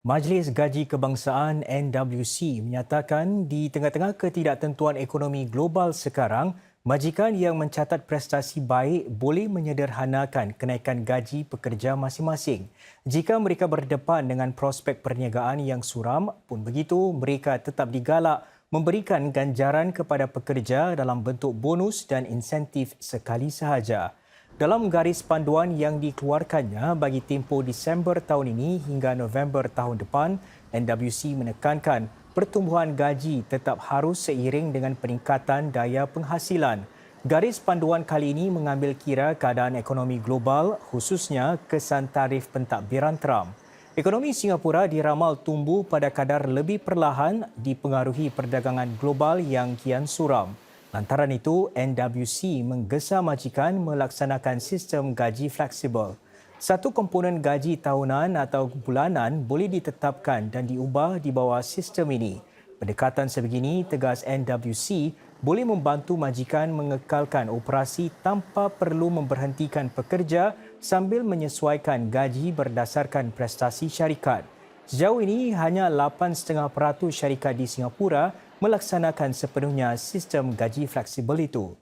Majlis Gaji Kebangsaan NWC menyatakan di tengah-tengah ketidaktentuan ekonomi global sekarang, majikan yang mencatat prestasi baik boleh menyederhanakan kenaikan gaji pekerja masing-masing. Jika mereka berdepan dengan prospek perniagaan yang suram, pun begitu mereka tetap digalak memberikan ganjaran kepada pekerja dalam bentuk bonus dan insentif sekali sahaja. Dalam garis panduan yang dikeluarkannya bagi tempoh Disember tahun ini hingga November tahun depan, NWC menekankan pertumbuhan gaji tetap harus seiring dengan peningkatan daya penghasilan. Garis panduan kali ini mengambil kira keadaan ekonomi global khususnya kesan tarif pentadbiran Trump. Ekonomi Singapura diramal tumbuh pada kadar lebih perlahan dipengaruhi perdagangan global yang kian suram. Lantaran itu, NWC menggesa majikan melaksanakan sistem gaji fleksibel. Satu komponen gaji tahunan atau bulanan boleh ditetapkan dan diubah di bawah sistem ini. Pendekatan sebegini, tegas NWC, boleh membantu majikan mengekalkan operasi tanpa perlu memberhentikan pekerja sambil menyesuaikan gaji berdasarkan prestasi syarikat. Sejauh ini, hanya 8.5% syarikat di Singapura melaksanakan sepenuhnya sistem gaji fleksibel itu.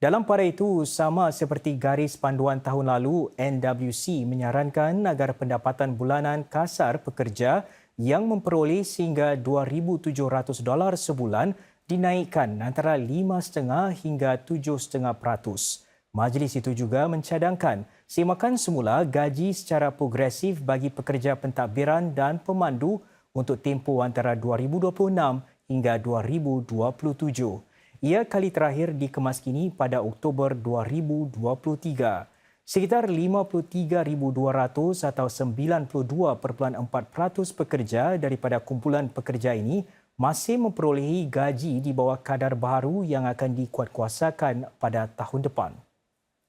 Dalam pada itu, sama seperti garis panduan tahun lalu, NWC menyarankan agar pendapatan bulanan kasar pekerja yang memperoleh sehingga 2,700 dolar sebulan dinaikkan antara 5,5 hingga 7,5 peratus. Majlis itu juga mencadangkan semakan semula gaji secara progresif bagi pekerja pentadbiran dan pemandu untuk tempoh antara 2026 hingga 2027. Ia kali terakhir dikemaskini pada Oktober 2023. Sekitar 53,200 atau 92.4% pekerja daripada kumpulan pekerja ini masih memperolehi gaji di bawah kadar baru yang akan dikuatkuasakan pada tahun depan.